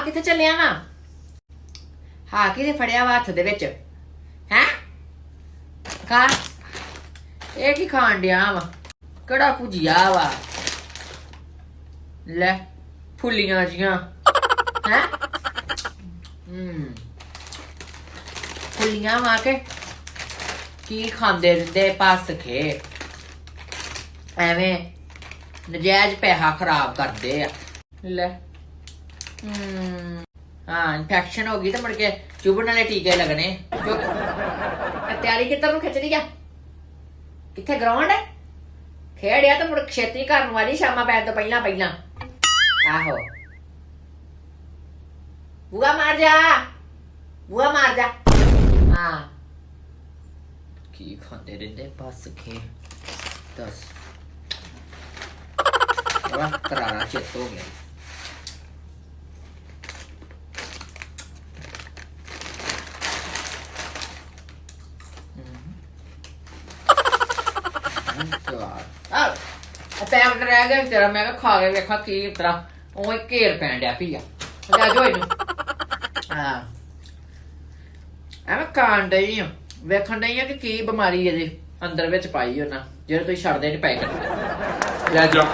ਹਾਂ ਕਿੱਥੇ ਚੱਲਿਆ ਵਾ? ਹਾਂ, ਕਿਹਦੇ ਫੜਿਆ ਵਾ ਹੱਥ ਦੇ ਵਿੱਚ? ਹੈ? ਕਾ ਇਹ ਕੀ ਖਾਣ ਡਿਆ ਵਾ? ਕਿਹੜਾ ਭੁਜੀਆ ਵਾ? ਲੈ, ਫੁੱਲੀਆਂ ਜੀਆਂ। ਹੈ? ਹੂੰ। ਫੁੱਲੀਆਂ ਵਾ ਕੇ? ਕੀ ਖਾਂਦੇ ਰਹਿੰਦੇ ਪਾਸ ਖੇ ਐਵੇਂ ਨਜਾਇਜ਼ ਪੈਸਾ ਖਰਾਬ ਕਰਦੇ ਆ। ਲੈ। ਹਮ, ਹਾਂ ਇਨਫੈਕਸ਼ਨ ਹੋ ਗਈ ਤਾਂ ਮੁੜ ਕੇ ਚੁਭਣ ਵਾਲੇ ਟੀਕੇ ਲੱਗਣੇ। ਜੋ ਇਹ ਤਿਆਰੀ ਕਿੱਧਰ ਨੂੰ ਖਿੱਚਦੀ ਆ? ਕਿੱਥੇ ਗਰਾਊਂਡ ਹੈ ਖੇੜਿਆ ਤਾਂ ਮੁੜ ਛੇਤੀ ਕਰਨ ਵਾਲੀ ਸ਼ਾਮਾਂ ਪੈਣ ਤੋਂ ਪਹਿਲਾਂ ਪਹਿਲਾਂ। ਆਹੋ। ਬੂਆ ਮਾਰ ਜਾ। ਬੂਆ ਮਾਰ ਜਾ। ਹਾਂ। ਕੀ ਖਾਂਦੇ ਰਹਿੰਦੇ ਬਸ ਖੇ। ਦੱਸ। ਵਾਹ ਕਰਾਰਾ ਚਿੱਤ ਹੋ ਗਿਆ। ਆ ਪੈਰ ਰਹਿ ਗਿਆ ਤੇਰਾ, ਮੈਂ ਕਿਹਾ ਖਾ ਕੇ ਵੇਖਾਂ ਕੀ ਤਰਾ। ਉਹ ਘੇਰ ਪੈਣ ਡਿਆ ਪੀਆ। ਲੈ ਜੋ ਇਹਨੂੰ। ਹਾਂ। ਐਵੇਂ ਕਾਂਡ ਡਈ ਆ। ਵੇਖਣ ਡਈ ਆ ਕਿ ਕੀ ਬਿਮਾਰੀ ਇਹਦੇ ਅੰਦਰ ਵਿੱਚ ਪਾਈ ਉਹਨਾਂ। ਜਿਹੜੇ ਤੁਸੀਂ ਛੱਡਦੇ ਨਹੀਂ ਪਏ ਕਰ ਲੈ ਜਾ